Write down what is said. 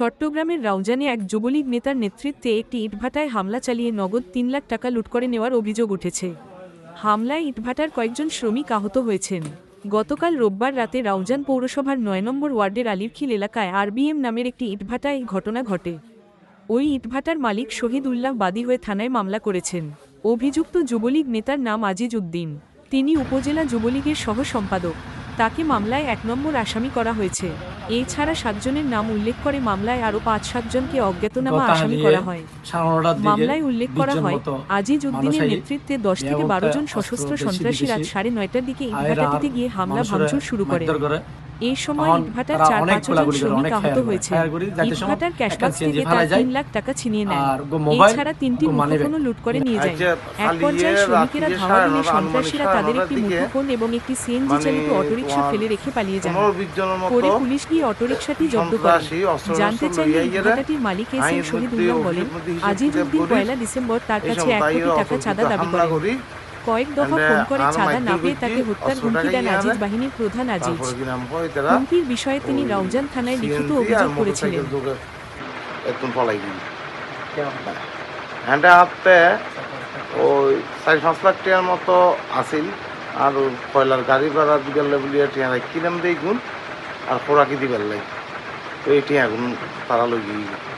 চট্টগ্রামের রাউজানে এক যুবলীগ নেতার নেতৃত্বে একটি ইটভাটায় হামলা চালিয়ে নগদ তিন লাখ টাকা লুট করে নেওয়ার অভিযোগ উঠেছে। হামলায় ইটভাটার কয়েকজন শ্রমিক আহত হয়েছেন। গতকাল রোববার রাতে রাউজান পৌরসভার নয় নম্বর ওয়ার্ডের আলিরখিল এলাকায় আরবিএম নামের একটি ইটভাটায় ঘটনা ঘটে। ওই ইটভাটার মালিক শহীদ উল্লাহ বাদী হয়ে থানায় মামলা করেছেন। অভিযুক্ত যুবলীগ নেতার নাম আজিজ উদ্দিন তিনি উপজেলা যুবলীগের সহ সম্পাদক তাকে মামলায় এক নম্বর আসামি করা হয়েছে। এছাড়া সাতজনের নাম উল্লেখ করে মামলায় আরও পাঁচ সাতজনকে অজ্ঞাতনামা আসামি করা হয়। মামলায় উল্লেখ করা হয় আজিজ উদ্দিনের নেতৃত্বে দশ থেকে বারো জন সশস্ত্র সন্ত্রাসী রাত সাড়ে নয়টার দিকে ইটভাটাটিতে গিয়ে হামলা ভাঙচুর শুরু করে। এই সময় ইটভাটার চার পাঁচ জন শ্রমিক আহত হয়েছে ইটভাটার ক্যাশ একটা বাক্স CNG থেকে তার তিন লাখ টাকা ছিনিয়ে নেয়। এছাড়া তিনটি মুঠোফোনও লুট করে নিয়ে যায়। এক পর্যায়ে শ্রমিকেরা ধাওয়া দিলে সন্ত্রাসীরা তাদের একটি মুঠোফোন এবং একটি সিএনজি মানে চালিত অটোরিকশা ফেলে রেখে পালিয়ে মতো পরে পুলিশ গিয়ে অটোরিকশাটি জব্দ করে। জানতে চাইলে ইটভাটাটির মালিক এস এম শহীদুল্লাহ বলেন আজিজ উদ্দিন পয়লা ডিসেম্বর তার কাছে এক কোটি টাকা চাঁদা দাবি করি। কয়েক দফা ফোন করে চাঁদা না পেয়ে তাকে হত্যার হুমকি দেন আজিজ বাহিনীর প্রধান আজিজ। হুমকির বিষয়ে তিনি ওই রাউজান থানায় লিখিত অভিযোগ করেছিলেন। হ্যান্ডে হাতে ওই চারি পাঁচ লাখ টাকার মতো আছিল আর কয়লার গাড়ি ভাড়া দিবার বলিয়া টিয়া কিনাম দেই গুণ আর খোরাকি দিবার লাই তো এই টিয়া গুণ তারা লই গিয়ে